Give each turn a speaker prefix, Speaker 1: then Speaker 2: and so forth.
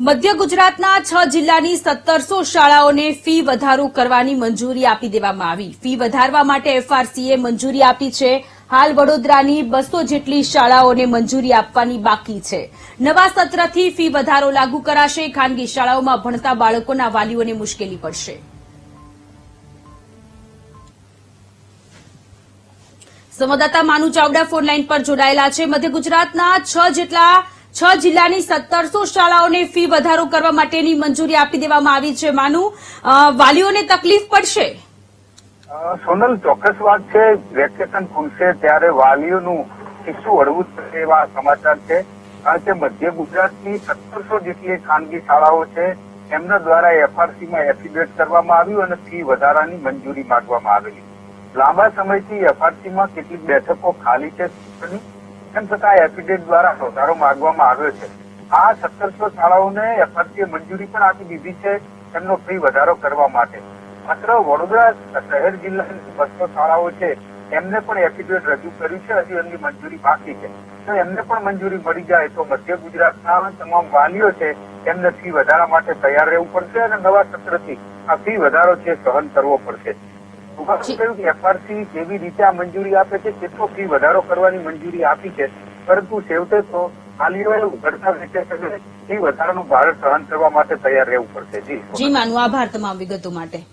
Speaker 1: મધ્ય ગુજરાતના છ જિલ્લાની સત્તરસો શાળાઓને ફી વધારો કરવાની મંજૂરી આપી દેવામાં આવી. ફી વધારવા માટે એફઆરસીએ મંજૂરી આપી છે. હાલ વડોદરાની બસો જેટલી શાળાઓને મંજૂરી આપવાની બાકી છે. નવા સત્રથી ફી વધારો લાગુ કરાશે. ખાનગી શાળાઓમાં ભણતા બાળકોના વાલીઓને મુશ્કેલી પડશે. સંવાદદાતા માનુ ચાવડા ફોન લાઈન પર જોડાયેલા છે. મધ્ય ગુજરાતના છ જેટલા છ જિલ્લાની સત્તરસો શાળાઓને ફી વધારો કરવા માટેની મંજૂરી આપી દેવામાં આવી છે. માનું વાલીઓને તકલીફ પડશે?
Speaker 2: સોનલ, ચોક્કસ વાત છે. વેકેશન ખુલશે ત્યારે વાલીઓનું શિક્ષુ હળવું થશે એવા સમાચાર છે. કારણ કે મધ્ય ગુજરાતની સત્તરસો જેટલી ખાનગી શાળાઓ છે, એમના દ્વારા એફઆરસીમાં એફિડેટ કરવામાં આવ્યું અને ફી વધારાની મંજૂરી માંગવામાં આવેલી. લાંબા સમયથી એફઆરસીમાં કેટલીક બેઠકો ખાલી છે. તેમ છતાં એફિડેટ દ્વારા વધારો માંગવામાં આવ્યો છે. આ સત્તરસો શાળાઓને એફઆરસીએ મંજૂરી પણ આપી દીધી છે તેમનો ફી વધારો કરવા માટે. માત્ર વડોદરા શહેર જિલ્લાની બસો શાળાઓ છે. એમને પણ એફિડેવિટ રજૂ કર્યું છે, હજી એમની મંજૂરી બાકી છે. તો એમને પણ મંજૂરી મળી જાય તો મધ્ય ગુજરાતના તમામ વાલીઓ છે એમને ફી વધારા માટે તૈયાર રહેવું પડશે અને નવા સત્રથી આ ફી વધારો છે સહન કરવો પડશે. કહ્યું એફઆરસી જેવી રીતે આ મંજૂરી આપે છે, કેટલો ફી વધારો કરવાની મંજૂરી આપી છે, પરંતુ છેવટે તો વાલીઓએ ઉઘડતા રીતે ફી વધારાનું ભાર સહન કરવા માટે તૈયાર રહેવું પડશે. જી.
Speaker 1: જી, માનુ આભાર તમામ વિગતો માટે.